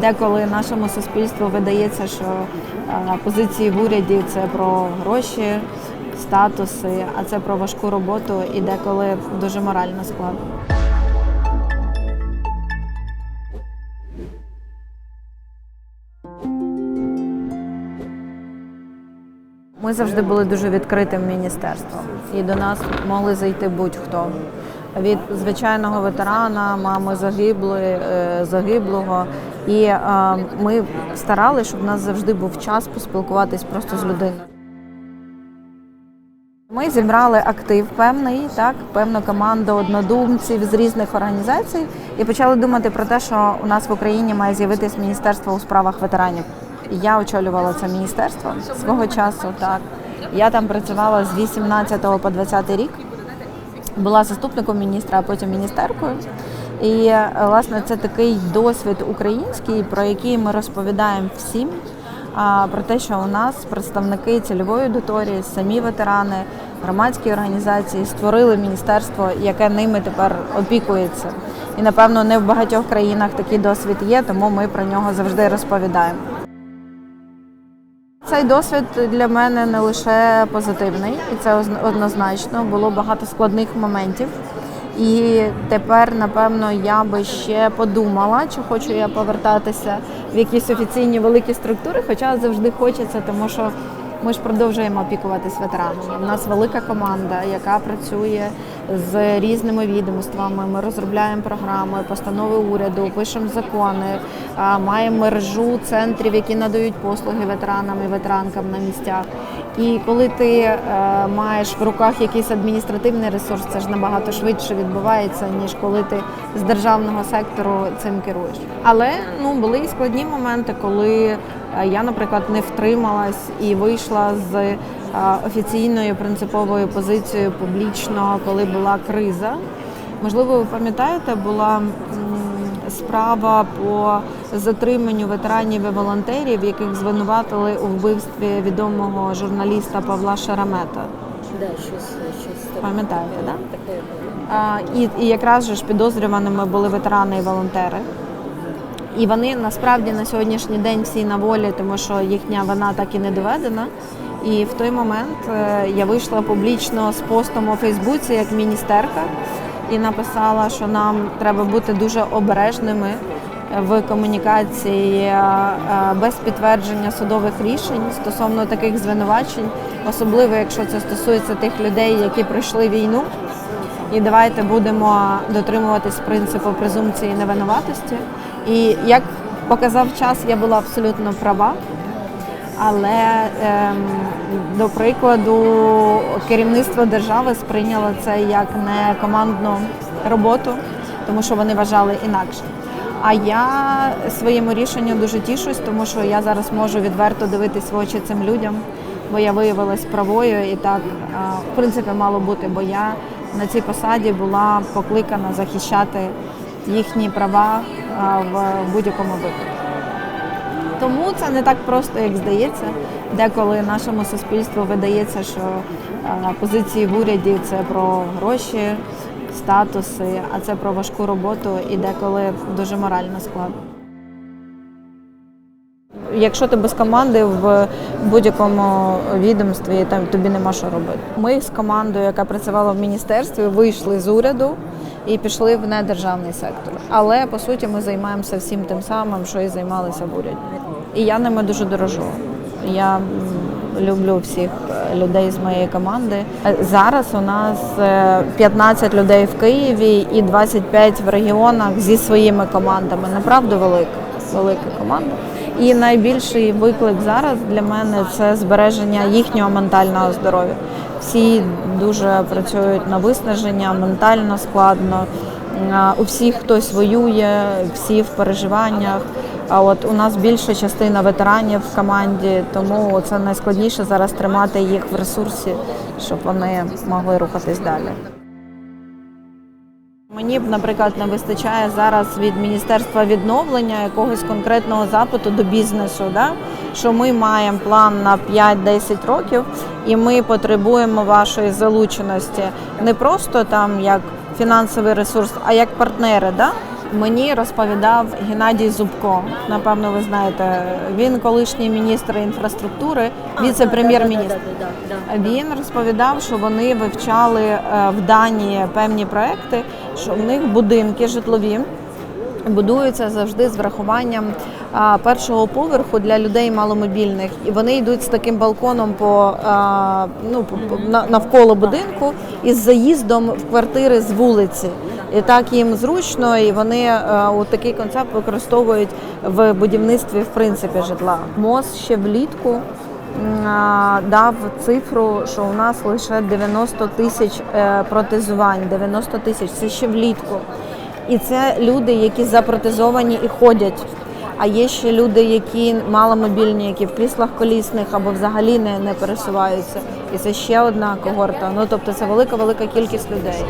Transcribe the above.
Деколи нашому суспільству видається, що е, позиції в уряді це про гроші, статуси, а це про важку роботу і деколи дуже морально складно. Ми завжди були дуже відкритим міністерством, і до нас могли зайти будь-хто. Від звичайного ветерана, мами загиблої, е, загиблого. І е, ми старалися, щоб в нас завжди був час поспілкуватись просто з людиною. Ми зібрали актив певний, так, певну команду однодумців з різних організацій і почали думати про те, що у нас в Україні має з'явитись міністерство у справах ветеранів. Я очолювала це міністерство свого часу. Так я там працювала з 18 по 20 рік. Була заступником міністра, а потім міністеркою. І е, власне це такий досвід український, про який ми розповідаємо всім. А про те, що у нас представники цільової аудиторії, самі ветерани, громадські організації створили міністерство, яке ними тепер опікується. І напевно не в багатьох країнах такий досвід є, тому ми про нього завжди розповідаємо. Цей досвід для мене не лише позитивний, і це озн- однозначно. Було багато складних моментів. І тепер, напевно, я би ще подумала, чи хочу я повертатися в якісь офіційні великі структури, хоча завжди хочеться, тому що ми ж продовжуємо опікуватись ветеранами. У нас велика команда, яка працює з різними відомствами. Ми розробляємо програми, постанови уряду, пишемо закони, маємо мережу центрів, які надають послуги ветеранам і ветеранкам на місцях. І коли ти е, маєш в руках якийсь адміністративний ресурс, це ж набагато швидше відбувається, ніж коли ти з державного сектору цим керуєш. Але ну були і складні моменти, коли е, я, наприклад, не втрималась і вийшла з е, офіційною принциповою позицією публічно, коли була криза. Можливо, ви пам'ятаєте, була справа по затриманню ветеранів і волонтерів, яких звинуватили у вбивстві відомого журналіста Павла Шарамета. Да, щось, щось. Пам'ятаєте, да? Таке. А, і, і якраз же ж підозрюваними були ветерани і волонтери. І вони насправді на сьогоднішній день всі на волі, тому що їхня вина так і не доведена. І в той момент е, я вийшла публічно з постом у Фейсбуці як міністерка і написала, що нам треба бути дуже обережними в комунікації е, е, без підтвердження судових рішень стосовно таких звинувачень, особливо якщо це стосується тих людей, які пройшли війну. І давайте будемо дотримуватись принципу презумпції невинуватості. І як показав час, я була абсолютно права. Але ем, до прикладу, керівництво держави сприйняло це як не командну роботу, тому що вони вважали інакше. А я своєму рішенню дуже тішусь, тому що я зараз можу відверто дивитись в очі цим людям, бо я виявилась правою і так в принципі мало бути, бо я на цій посаді була покликана захищати їхні права в будь-якому випадку. Тому це не так просто, як здається. Деколи нашому суспільству видається, що позиції в уряді це про гроші, статуси, а це про важку роботу і деколи дуже морально складно. Якщо ти без команди в будь-якому відомстві, там тобі нема що робити. Ми з командою, яка працювала в міністерстві, вийшли з уряду і пішли в недержавний сектор. Але по суті ми займаємося всім тим самим, що і займалися в уряді. І я ними дуже дорожу. Я люблю всіх е, людей з моєї команди. Е, Зараз у нас е, 15 людей в Києві і 25 в регіонах зі своїми командами. Направду велика, велика команда. І найбільший виклик зараз для мене це збереження їхнього ментального здоров'я. Всі дуже працюють на виснаження, ментально складно. У всіх хтось воює, всі в переживаннях. А от у нас більша частина ветеранів в команді, тому це найскладніше зараз тримати їх в ресурсі, щоб вони могли рухатись далі. Мені б, наприклад, не вистачає зараз від міністерства відновлення якогось конкретного запиту до бізнесу, да? що ми маємо план на 5-10 років, і ми потребуємо вашої залученості не просто там як фінансовий ресурс, а як партнери. Да? Мені розповідав Геннадій Зубко. Напевно, ви знаєте, він колишній міністр інфраструктури, віце-прем'єр-міністр. Він розповідав, що вони вивчали е, в Данії певні проекти, що в них будинки житлові будуються завжди з врахуванням а, першого поверху для людей маломобільних, і вони йдуть з таким балконом по а, ну по- по- навколо будинку із заїздом в квартири з вулиці. І так їм зручно, і вони е, от такий концепт використовують в будівництві в принципі житла. МОЗ ще влітку дав цифру, що у нас лише 90 тисяч е, протезувань. 90 тисяч це ще влітку. І це люди, які запротезовані і ходять. А є ще люди, які маломобільні, які в кріслах колісних або взагалі не, не пересуваються. І це ще одна когорта. Ну тобто це велика велика кількість людей.